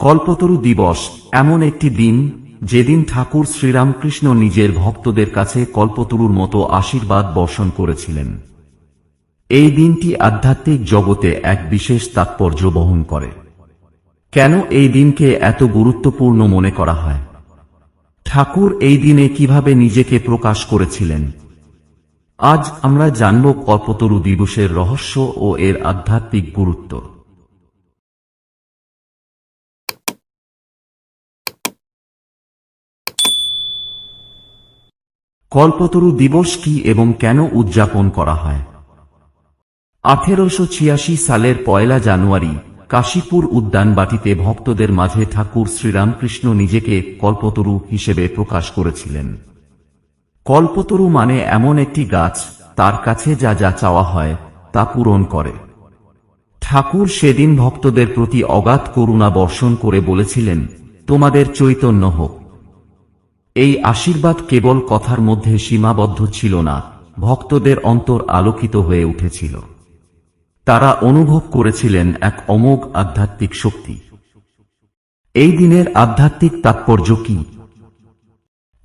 কল্পতরু দিবস, এমন একটি দিন, যেদিন ঠাকুর শ্রীরামকৃষ্ণ নিজের ভক্তদের কাছে কল্পতরুর মতো আশীর্বাদ বর্ষণ করেছিলেন। এই দিনটি আধ্যাত্মিক জগতে এক বিশেষ তাৎপর্য বহন করে। কেন এই দিনকে এত গুরুত্বপূর্ণ মনে করা হয়? ঠাকুর এই দিনে কীভাবে নিজেকে প্রকাশ করেছিলেন? আজ আমরা জানব কল্পতরু দিবসের রহস্য ও এর আধ্যাত্মিক গুরুত্ব। কল্পতরু দিবস কি এবং কেন উদযাপন করা হয়? আঠেরোশো ছিয়াশি সালের পয়লা জানুয়ারি, কাশীপুর উদ্যানবাটিতে ভক্তদের মাঝে ঠাকুর শ্রীরামকৃষ্ণ নিজেকে কল্পতরু হিসেবে প্রকাশ করেছিলেন। কল্পতরু মানে এমন একটি গাছ, তার কাছে যা যা চাওয়া হয়, তা পূরণ করে। ঠাকুর সেদিন ভক্তদের প্রতি অগাধ করুণা বর্ষণ করে বলেছিলেন, তোমাদের চৈতন্য হোক। এই আশীর্বাদ কেবল কথার মধ্যে সীমাবদ্ধ ছিল না, ভক্তদের অন্তর আলোকিত হয়ে উঠেছিল। তারা অনুভব করেছিলেন এক অমোঘ আধ্যাত্মিক শক্তি। এই দিনের আধ্যাত্মিক তাৎপর্য কি?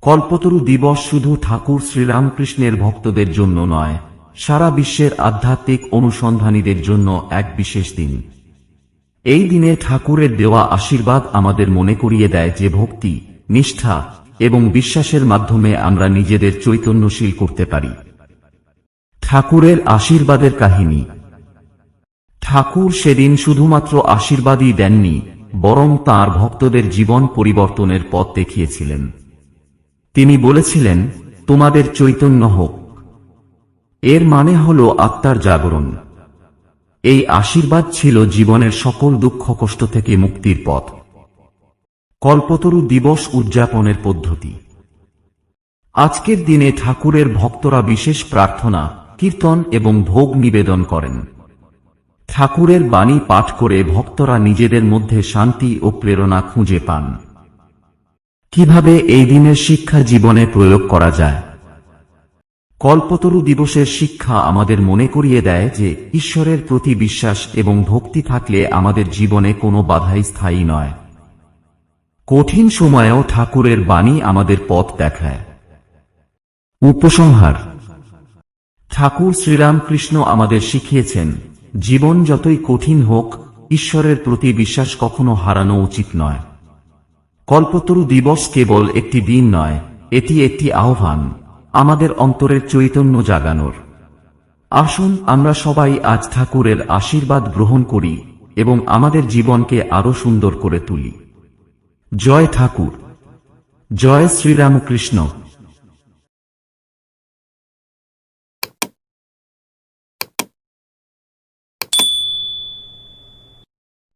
কল্পতরু দিবস শুধু ঠাকুর শ্রীরামকৃষ্ণের ভক্তদের জন্য নয়, সারা বিশ্বের আধ্যাত্মিক অনুসন্ধানীদের জন্য এক বিশেষ দিন। এই দিনে ঠাকুরের দেওয়া আশীর্বাদ আমাদের মনে করিয়ে দেয় যে ভক্তি, নিষ্ঠা এবং বিশ্বাসের মাধ্যমে আমরা নিজেদের চৈতন্যশীল করতে পারি। ঠাকুরের আশীর্বাদের কাহিনী। ঠাকুর সেদিন শুধুমাত্র আশীর্বাদই দেননি, বরং তার ভক্তদের জীবন পরিবর্তনের পথ দেখিয়েছিলেন। তিনি বলেছিলেন, তোমাদের চৈতন্য হোক। এর মানে হল আত্মার জাগরণ। এই আশীর্বাদ ছিল জীবনের সকল দুঃখ কষ্ট থেকে মুক্তির পথ। কল্পতরু দিবস উদযাপনের পদ্ধতি। আজকের দিনে ঠাকুরের ভক্তরা বিশেষ প্রার্থনা, কীর্তন এবং ভোগ নিবেদন করেন। ঠাকুরের বাণী পাঠ করে ভক্তরা নিজেদের মধ্যে শান্তি ও প্রেরণা খুঁজে পান। কীভাবে এই দিনের শিক্ষা জীবনে প্রয়োগ করা যায়? কল্পতরু দিবসের শিক্ষা আমাদের মনে করিয়ে দেয় যে ঈশ্বরের প্রতি বিশ্বাস এবং ভক্তি থাকলে আমাদের জীবনে কোনো বাধাই স্থায়ী নয়। কঠিন সময়েও ঠাকুরের বাণী আমাদের পথ দেখায়। উপসংহার। ঠাকুর শ্রীরামকৃষ্ণ আমাদের শিখিয়েছেন, জীবন যতই কঠিন হোক, ঈশ্বরের প্রতি বিশ্বাস কখনো হারানো উচিত নয়। কল্পতরু দিবস কেবল একটি দিন নয়, এটি একটি আহ্বান, আমাদের অন্তরের চৈতন্য জাগানোর। আসুন আমরা সবাই আজ ঠাকুরের আশীর্বাদ গ্রহণ করি এবং আমাদের জীবনকে আরও সুন্দর করে তুলি। জয় ঠাকুর। জয় শ্রীরামকৃষ্ণ।